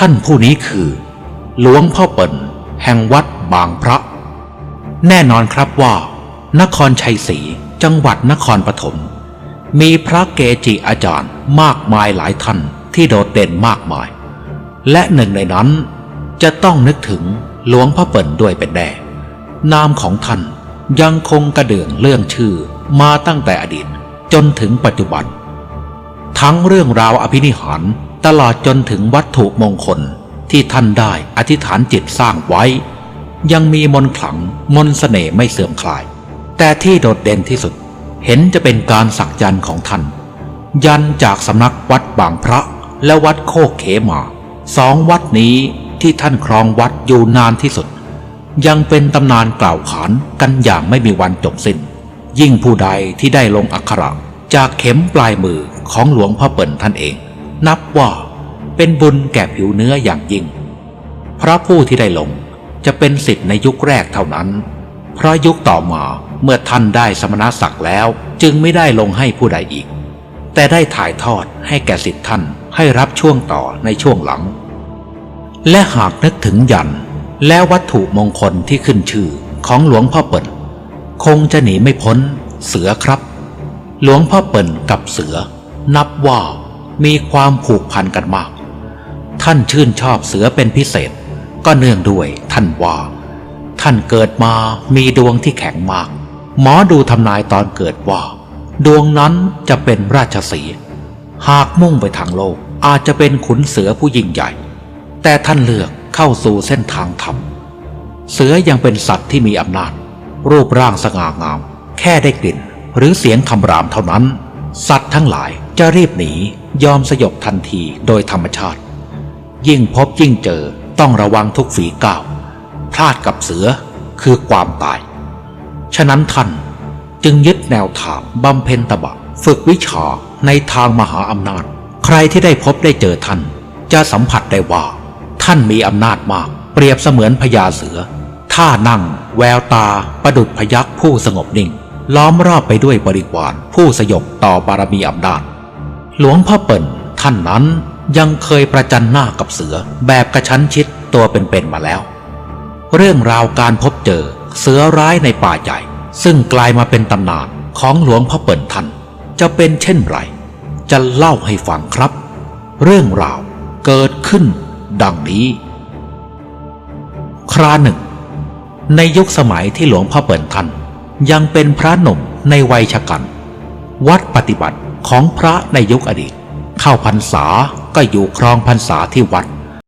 ท่านผู้นี้คือ หลวงพ่อเปิ่นแห่งวัดบางพระ แน่นอนครับว่า นครชัยศรีจังหวัดนครปฐมมีพระเกจิอาจารย์มากมายหลายท่านที่โดดเด่นมากมาย และหนึ่งในนั้นจะต้องนึกถึงหลวงพ่อเปิ่นด้วยเป็นแน่นามของท่านยังคงกระเดื่องเรื่องชื่อมาตั้งแต่อดีตจนถึงปัจจุบัน ทั้งเรื่องราวอภินิหาร ตลอดจนถึงวัตถุมงคลที่ท่านได้อธิษฐานจิตสร้างไว้ ยังมีมนขลังมนต์เสน่ห์ไม่เสื่อมคลาย แต่ที่โดดเด่นที่สุดเห็นจะเป็นการสักยันของท่าน ยันจากสำนักวัดบางพระและวัดโคกเขมาสองวัดนี้ที่ท่านครองวัดอยู่นานที่สุด ยังเป็นตำนานกล่าวขานกันอย่างไม่มีวันจบสิ้น ยิ่งผู้ใดที่ได้ลงอักขระจากเข็มปลายมือของหลวงพ่อเปิ่นท่านเอง นับว่าเป็นบุญแก่ผิวเนื้ออย่างยิ่ง พระผู้ที่ได้ลงจะเป็นสิทธิ์ในยุคแรกเท่านั้น เพราะยุคต่อมาเมื่อท่านได้สมณศักดิ์แล้วจึงไม่ได้ลงให้ผู้ใดอีก แต่ได้ถ่ายทอดให้แก่สิทธิ์ท่านให้รับช่วงต่อในช่วงหลัง และหากนึกถึงยันและวัตถุมงคลที่ขึ้นชื่อของหลวงพ่อเปิ่นคงจะหนีไม่พ้นเสือครับ หลวงพ่อเปิ่นกับเสือ นับว่า มีความผูกพันกันมาก ท่านชื่นชอบเสือเป็นพิเศษ ก็เนื่องด้วยท่านว่า ท่านเกิดมามีดวงที่แข็งมาก หมอดูทำนายตอนเกิดว่า ดวงนั้นจะเป็นราชสีห์หากมุ่งไปทางโลกอาจจะเป็นขุนเสือผู้ยิ่งใหญ่ แต่ท่านเลือกเข้าสู่เส้นทางธรรม เสือยังเป็นสัตว์ที่มีอำนาจ รูปร่างสง่างาม แค่ได้กลิ่นหรือเสียงคำรามเท่านั้น สัตว์ทั้งหลาย จะรีบหนียอมสยบทันทีโดยธรรมชาติ ยิ่งพบยิ่งเจอต้องระวังทุกฝีก้าวพลาดกับเสือคือความตาย ฉะนั้นท่านจึงยึดแนวทางบำเพ็ญตบะ ฝึกวิชาในทางมหาอำนาจ ใครที่ได้พบได้เจอท่าน จะสัมผัสได้ว่า ท่านมีอำนาจมาก เปรียบเสมือนพญาเสือ ท่านั่ง แววตา ประดุจพยักผู้สงบนิ่ง ล้อมรอบไปด้วยบริวารผู้สยบต่อบารมีอำนาจ หลวงพ่อเปิ่นท่านนั้นยังเคยประจันหน้ากับเสือแบบกระชั้นชิดตัวเป็นๆมาแล้ว เรื่องราวการพบเจอเสือร้ายในป่าใหญ่ ซึ่งกลายมาเป็นตำนานของหลวงพ่อเปิ่นท่านจะเป็นเช่นไร จะเล่าให้ฟังครับ เรื่องราวเกิดขึ้นดังนี้ คราหนึ่ง ในยุคสมัยที่หลวงพ่อเปิ่นท่านยังเป็นพระหนุ่มในวัยชะกัน วัดปฏิบัติ ของพระในยุคอดีต เข้าพรรษาก็อยู่ครองพรรษาที่วัด